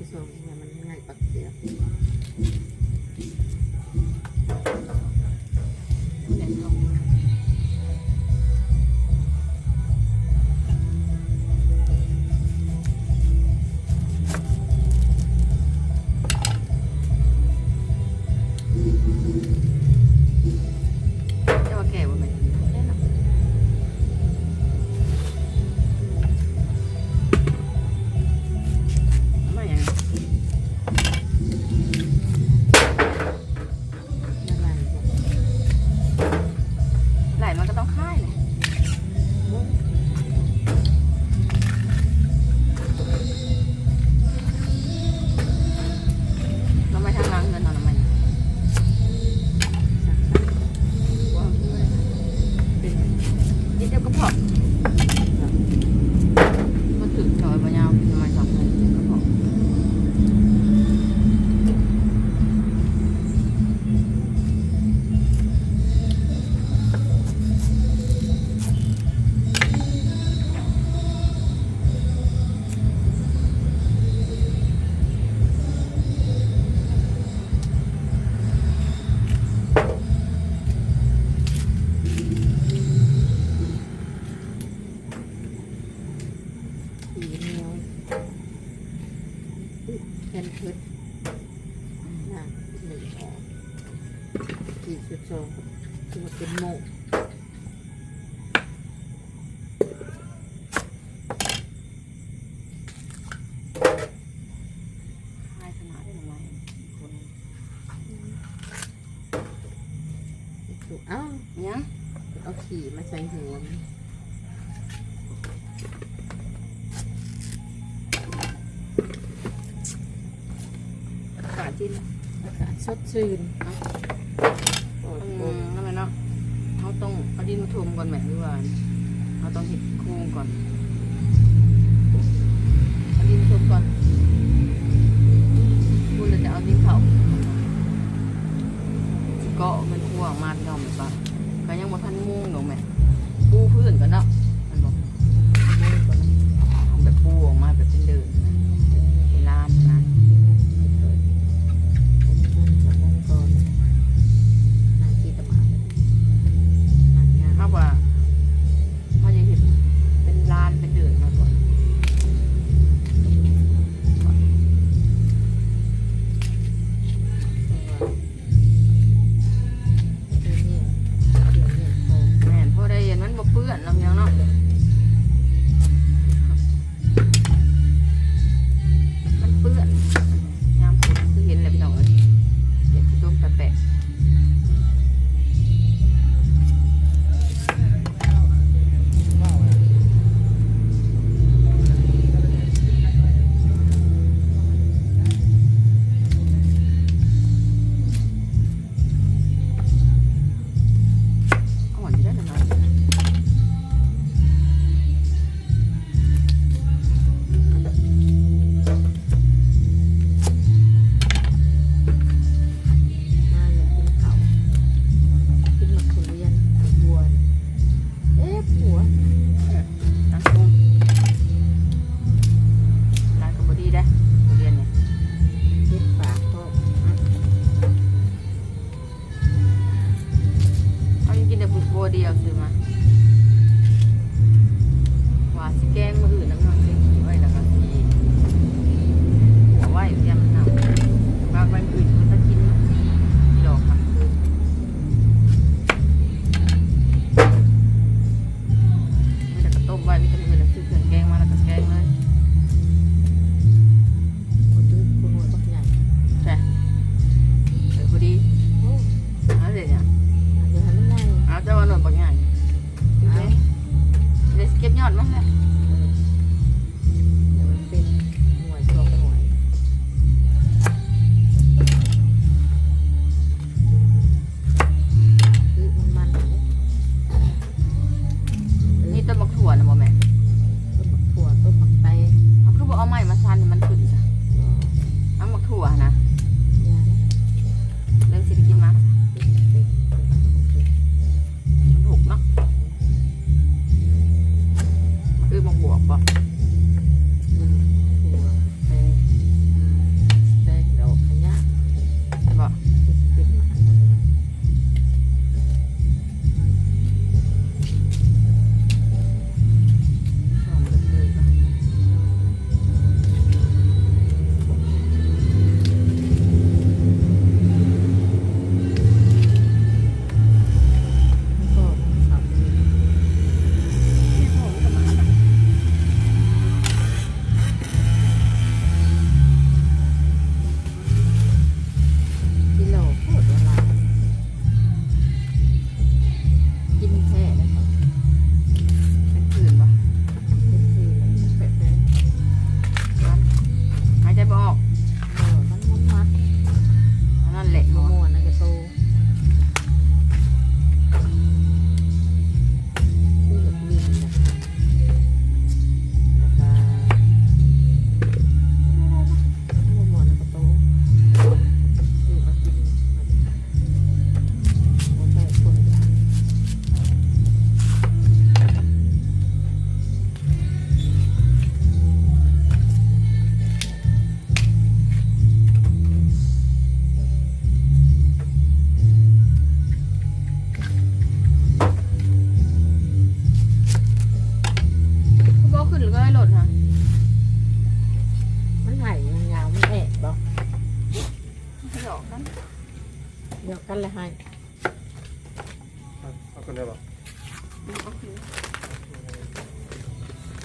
ที่สองเนี่มันง่ายปักเสีย ชุดนะหนึ่งสองสี่ชุดสองคือเป็นโมกเอาเนี่ยเอาขี่มาใส่หัวมัน ศจิตอากาศสดชื่นโอ้โหนั่นแหละเนาะเขาต้องเอาดินมาทมก่อนแหม่หรือว่าเขาต้องเห็ดโค้งก่อนเอาดินทุ่มก่อน ขึ้นหรือก็ไม่หลดนคะมันไหลมันยาวมันแอบบอกเดี๋ยวกันเดี๋ยวกันเลยให้เอาคนได้บอกเอาขึ้น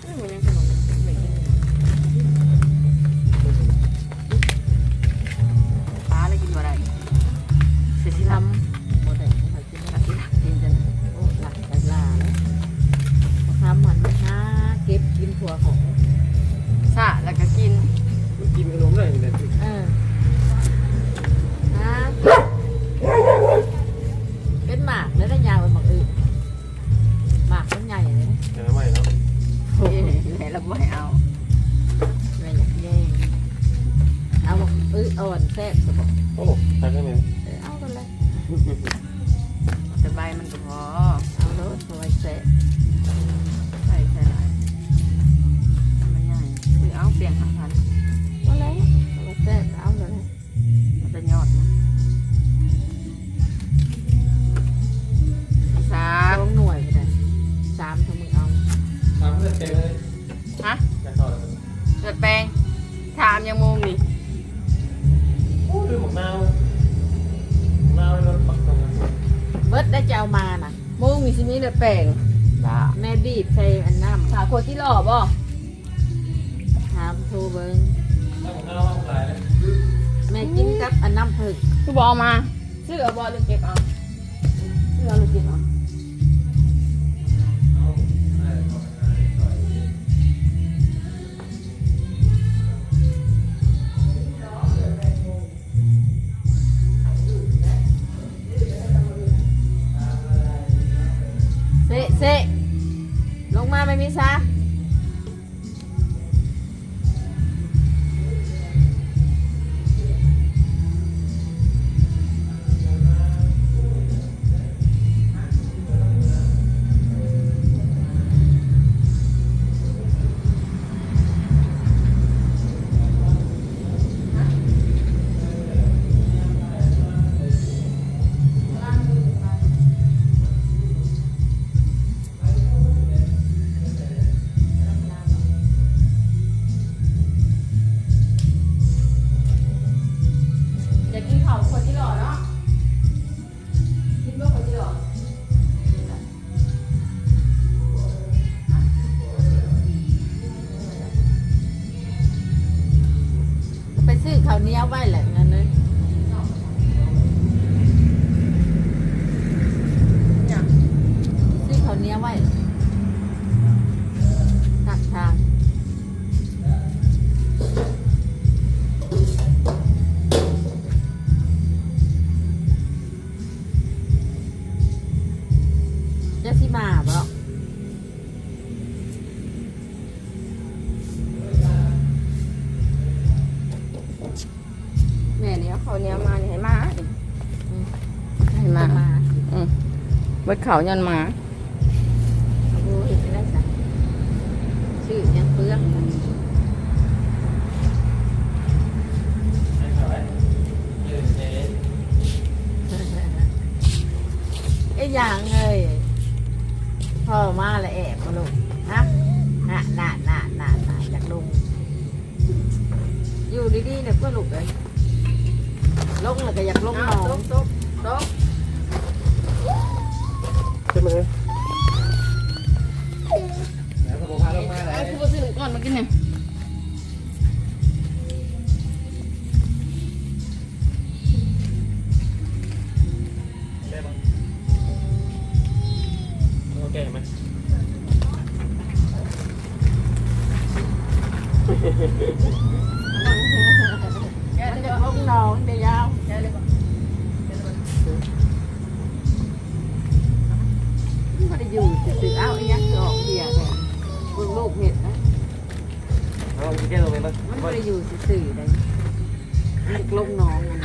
ไม่เหมือนกัน จ้าแม่บีบใช่อันน้ำขาโคตที่หล่อบ่ถามโทรเบิ้งแม่กินกับอันน้ำผึ้งคือบอกมาซื้อเอาบอหรือเก็บเอาซื้อเอาหรือเก็บเอาเซ่เซ่ ไม่มีซะ นี้ไว้ตักทางจะสิมาบ่แม่เนี่ยเขาเนี่ยมาเนี่ยให้มาให้มา มา เบิดเขายันหมา ไอ้ย่างเลยพ่อมาละแอบมาลงนะน่ะน่ะน่ะน่ะน่ะอยากลง อยู่ดีๆเนี่ยเพื่อนลูกเลยลงแล้ก็อยากลงนองตกตกใช่ไหมแล้วก็บอกพาลงมาแล้คือว่าซื้อหนึ่ก้อนมากินเนี่ย บ่ได้อยู่สื่อๆเลยลงน้องอะนะ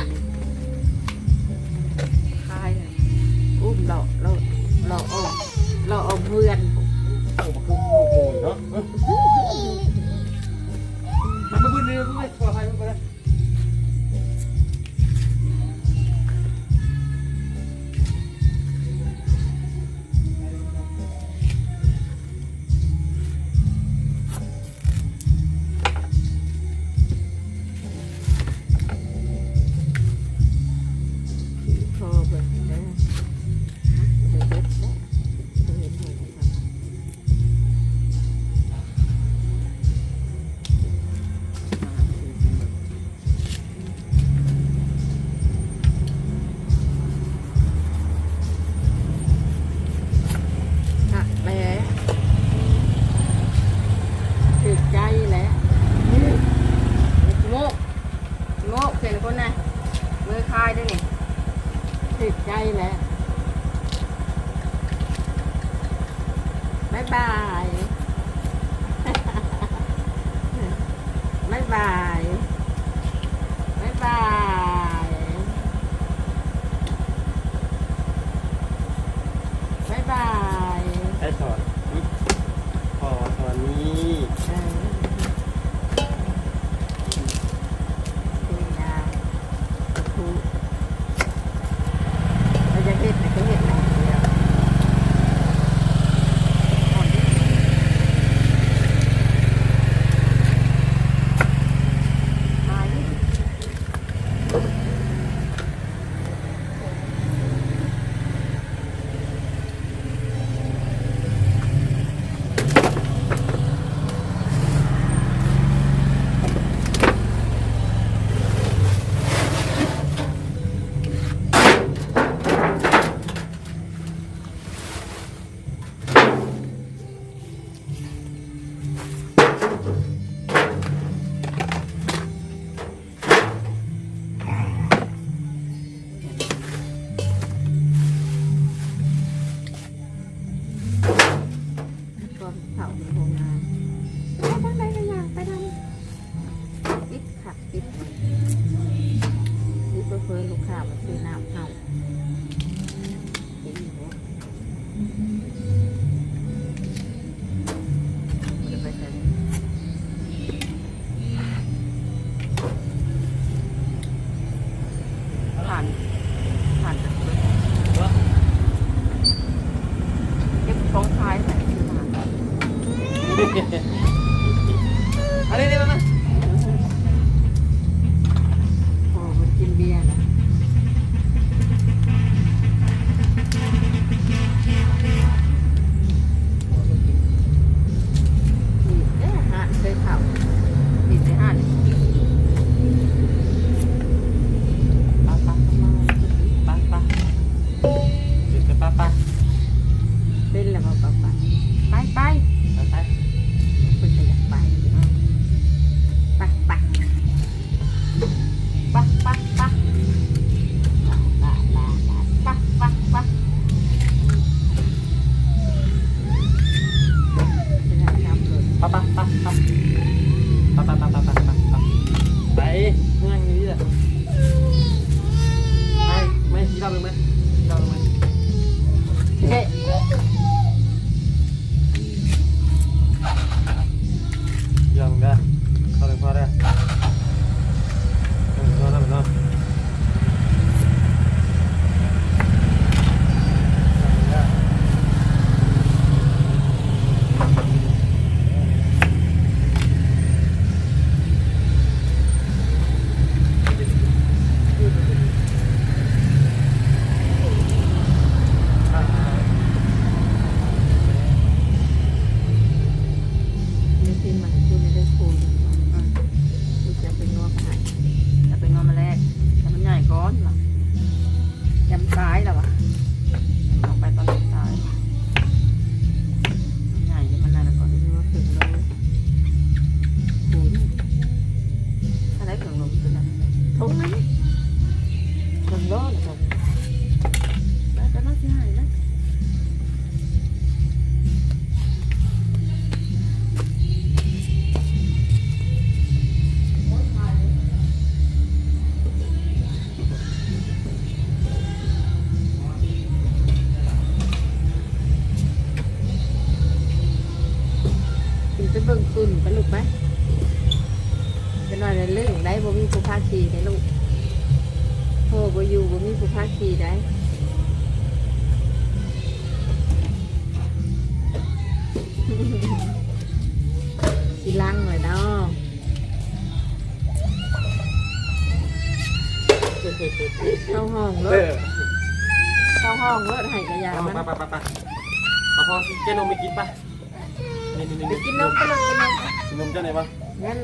นมเจ้าไหนบ้างงั้น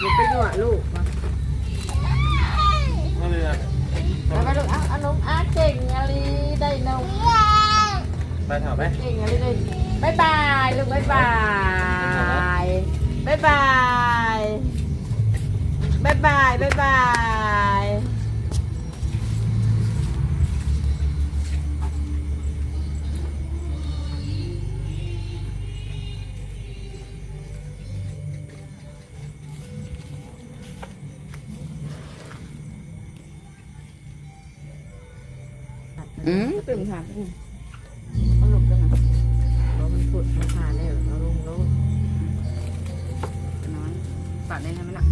อย่าไปหนวดลูกมานั่นเลยนะเอาไปลูกเอาเอานมอาเก่งอะไรได้นมไปถามไหมเก่งอะไรได้บายบายลูกบายบายบายบายบายบายบาย ตื่นขาดเลยเอาหลบด้วนะเพราะมันปวดมันขาดเลยเราลงแล้วน้อยตัดได้ไหมล่ะ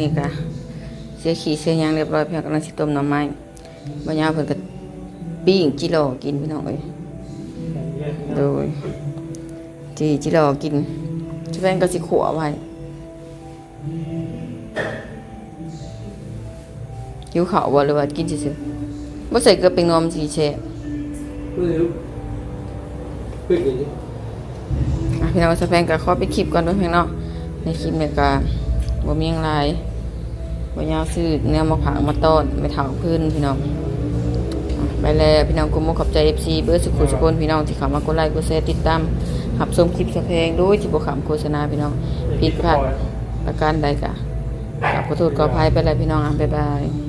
นี้ก็เสียขี้เสียยังเรียบร้อยเพียงกำลังสิต้มหน่อไม้บ่ยาวเพิ่นก็ปิ้งจิโร่กินพี่น้องเอ้ยโดยจีจิโร่กินจะเป็นก็สิขัวไว้หิวข้าวบ่หรือว่ากินซื่อๆบ่ใส่เกลือเป็นนมสิแช่ไม่รู้อย่างนี้อะพี่น้องสแปนก็ขอไปคลิปก่อนเด้อพี่น้องในคลิปเนี่ยก็ บ่มีอยังหลายบ่ยาวซื้อเนื้อมะผางมาต้อนไปเฒ่าพื้นพี่น้องไปแล้วพี่น้องกุมมุกขอบใจเอฟซีเบอร์สุขุสุคนพี่น้องที่เข้ามากดไลค์กดแชร์ติดตามหับชมคลิปสเพลงดยที่บ่ขำโฆษณาพี่น้องผิดพลาดประการใดกะขอโทษขออภัยไปแล้วพี่น้องอะบ๊ายบาย